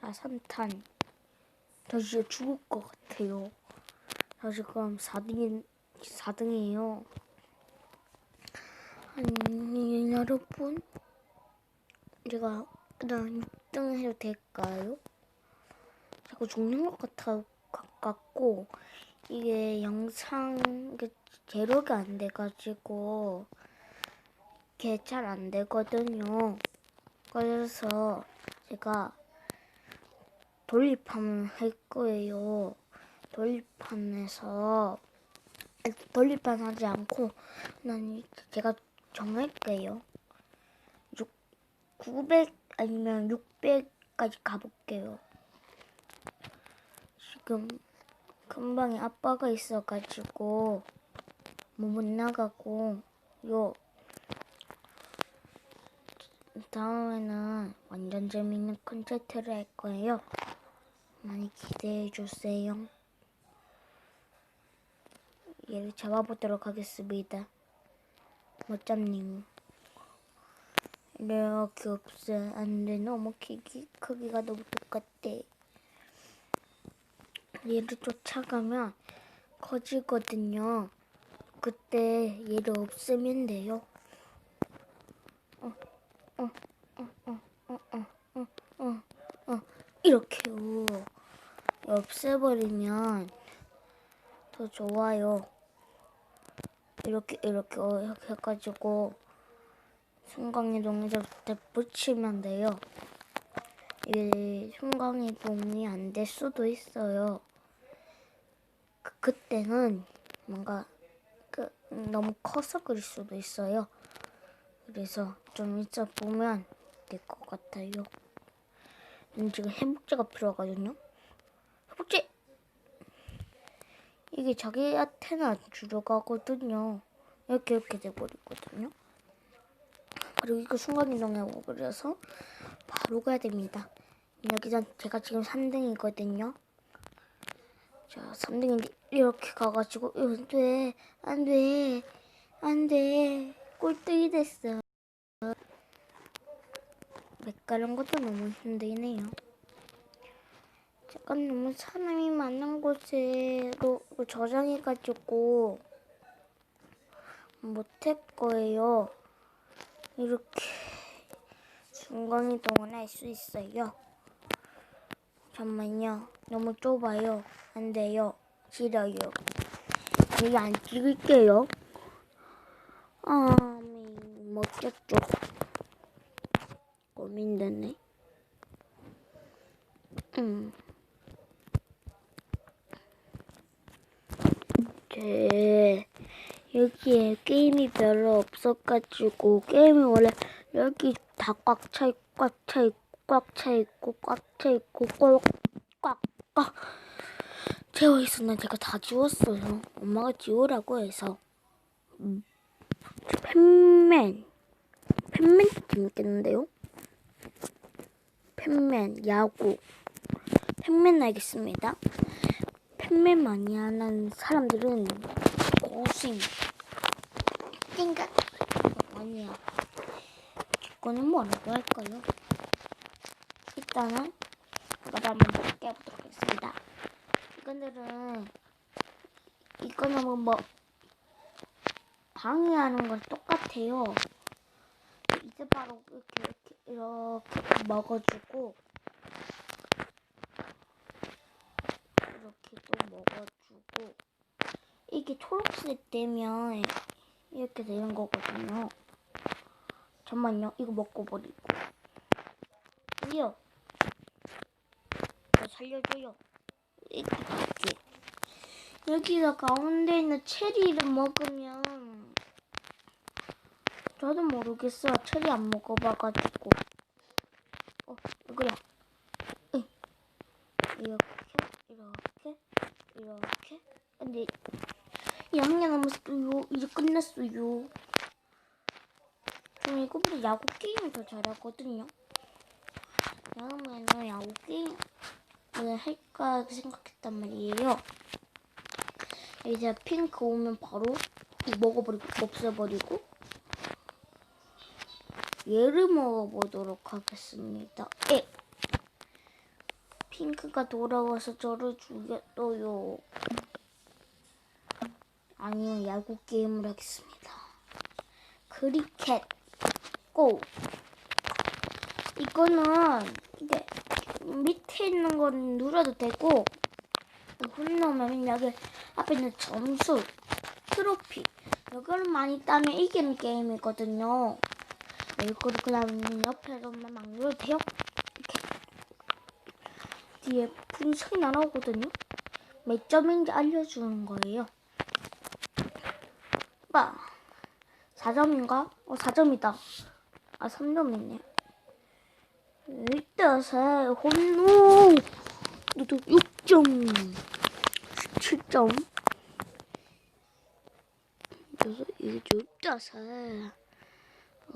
자, 3탄. 저 진짜 죽을 것 같아요. 저 지금 4등이, 4등이에요. 아니, 여러분. 제가 그다음 6등 해도 될까요? 자꾸 죽는 것 같아, 같고, 이게 영상, 제로가 안 돼가지고, 이게 잘 안 되거든요. 그래서 제가 돌림판을 할 거예요. 돌림판에서 아니, 돌림판 하지 않고 난 제가 정할게요. 6, 900 아니면 600까지 가볼게요. 지금 금방에 아빠가 있어가지고 뭐 못 나가고 요 다음에는 완전 재밌는 콘서트를 할 거예요. 많이 기대해 주세요. 얘를 잡아보도록 하겠습니다. 못 잡니? 이렇게 없어. 안 돼. 너무 크기, 크기가 너무 똑같대. 얘를 쫓아가면 커지거든요. 그때 얘를 없애면 돼요. 이렇게요. 없애버리면 더 좋아요. 이렇게 이렇게 어, 이렇게 해가지고 순간이동해서 붙이면 돼요. 이게 순간이동이 안 될 수도 있어요. 그, 그때는 뭔가 그 너무 커서 그럴 수도 있어요. 그래서 좀 이따 보면 될 것 같아요. 음, 지금 회복제가 필요하거든요. 회복제! 이게 자기한테는 안 들어가거든요. 이렇게 이렇게 돼버리거든요. 그리고 이거 순간이동하고 그래서 바로 가야 됩니다. 여기서 제가 지금 3등이거든요. 자, 3등인데 이렇게 가가지고 안 돼, 안 돼, 안 돼. 꼴등이 됐어. 맥가는 것도 너무 힘드네요. 잠깐 너무 사람이 많은 곳으로 저장해가지고 못할 거예요. 이렇게 순간이동을 할 수 있어요. 잠만요. 너무 좁아요. 안 돼요. 싫어요. 여기 안 찍을게요. 아, 멋졌죠. 고민되네. 음. 여기에 게임이 별로 없어가지고 게임이 원래 여기 다 꽉 차 있고 꽉 차 있고 꽉 차 있고 꽉 차 있고 꽉꽉꽉 채워 있었는데 제가 다 지웠어요. 엄마가 지우라고 해서 음. 팬맨 팬맨 재밌겠는데요? 팬맨 야구 팬맨 알겠습니다. 팬맨 많이 하는 사람들은 고심 생각 아니야. 이거는 뭐라고 할까요? 일단은 이거를 한번 깨보도록 하겠습니다. 이거들은 이거는 뭐 방해하는 건 똑같아요. 이제 바로 이렇게 이렇게, 이렇게 먹어주고 이렇게 또 먹어주고 이게 초록색 되면 이렇게 되는 거거든요. 잠만요. 이거 먹고 버리고. 이요. 저 살려줘요. 이렇게. 여기가 가운데 있는 체리를 먹으면 저도 모르겠어요. 체리 안 먹어봐가지고. 어, 이거야. 2학년 남았어요. 이제 끝났어요. 저는 이거보다 야구 게임을 더 잘하거든요. 다음에는 야구 게임을 할까 생각했단 말이에요. 이제 핑크 오면 바로 먹어버리고 없애버리고 얘를 먹어보도록 하겠습니다. 예. 핑크가 돌아와서 저를 죽였어요. 아니요, 야구 게임을 하겠습니다. 크리켓 고! 이거는 이게 밑에 있는 건 눌러도 되고 홈런하면 여기 앞에 있는 점수, 트로피 이거를 많이 따면 이기는 게임이거든요. 네, 이거를 그다음 옆에서만 막 눌러도 돼요. 이렇게 뒤에 분석이 나오거든요. 몇 점인지 알려주는 거예요. 봐. 4점인가? 어, 4점이다. 아, 3점이네. 일단세 홈런 또 6점 17점 그래서 좀 따세